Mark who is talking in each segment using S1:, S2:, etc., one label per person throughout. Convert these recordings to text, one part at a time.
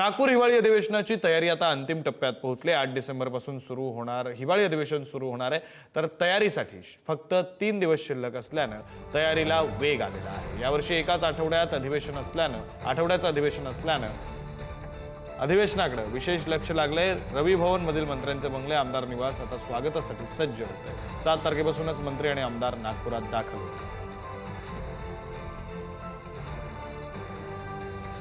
S1: नागपूर हिवाळी अधिवेशनाची तयारी आता अंतिम टप्प्यात पोहोचली. आठ डिसेंबरपासून सुरू होणार हिवाळी अधिवेशन सुरू होणार आहे. तर तयारीसाठी फक्त तीन दिवस शिल्लक असल्यानं तयारीला वेग आलेला आहे. यावर्षी एकाच आठवड्यात अधिवेशन असल्यानं आठवड्याचं अधिवेशन असल्यानं अधिवेशनाकडे विशेष लक्ष लागलंय. रवी भवनमधील मंत्र्यांचे बंगले आमदार निवास आता स्वागतासाठी सज्ज होते सात तारखेपासूनच मंत्री आणि आमदार नागपुरात दाखल होते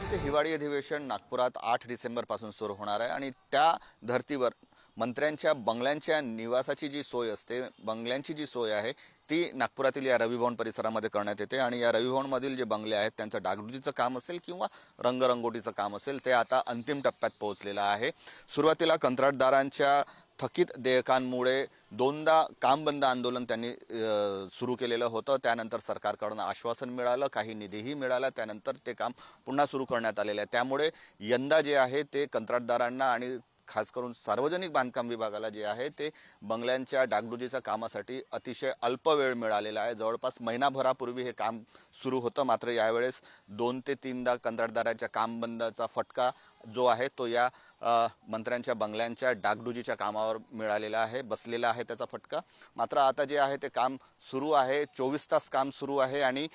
S2: काँग्रेसचे हिवाळी अधिवेशन नागपुरात आठ डिसेंबरपासून सुरू होणार आहे आणि त्या धर्तीवर मंत्र्यांच्या बंगल्यांच्या निवासाची जी सोय असते बंगल्यांची जी सोय आहे ती नागपुरातील या रविभवन परिसरामध्ये करण्यात येते आणि या रविभवनमधील जे बंगले आहेत त्यांचं डागडुजीचं काम असेल किंवा रंगरंगोटीचं काम असेल ते आता अंतिम टप्प्यात पोहोचलेलं आहे. सुरुवातीला कंत्राटदारांच्या थकीत देयकांमुळे दोनदा काम बंद आंदोलन त्यांनी सुरू केलेलं होतं. त्यानंतर सरकारकडून आश्वासन मिळालं काही निधीही मिळाला त्यानंतर ते काम पुन्हा सुरू करण्यात आलेलं आहे. त्यामुळे यंदा जे आहे ते कंत्राटदारांना आणि खास करून सार्वजनिक बांधकाम विभागाला जे आहे ते बंगल्यांच्या डागडुजीच्या कामासाठी अतिशय अल्प वेळ मिळालेला आहे. जवळपास महिनाभरापूर्वी हे काम सुरू होतं. मात्र यावेळेस दोन ते तीनदा कंत्राटदाराच्या कामबंदाचा फटका जो आहे तो या मंत्र्यांच्या बंगल्यांच्या डागडुजीच्या कामावर मिळालेला आहे बसलेला आहे त्याचा फटका. मात्र आता जे आहे ते काम सुरू आहे चोवीस तास काम सुरू आहे आणि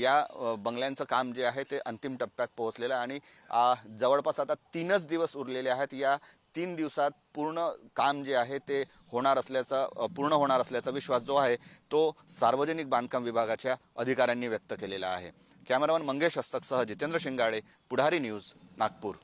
S2: या बंगल्यांचं काम जे आहे ते अंतिम टप्प्यात पोहोचलेलं आहे आणि जवळपास आता तीनच दिवस उरलेले आहेत. या तीन दिवसात पूर्ण काम जे आहे ते होणार असल्याचा पूर्ण होणार असल्याचा विश्वास जो आहे तो सार्वजनिक बांधकाम विभागाच्या अधिकाऱ्यांनी व्यक्त केलेला आहे. कॅमेरामन मंगेश हस्तकसह जितेंद्र शिंगाडे पुढारी न्यूज नागपूर.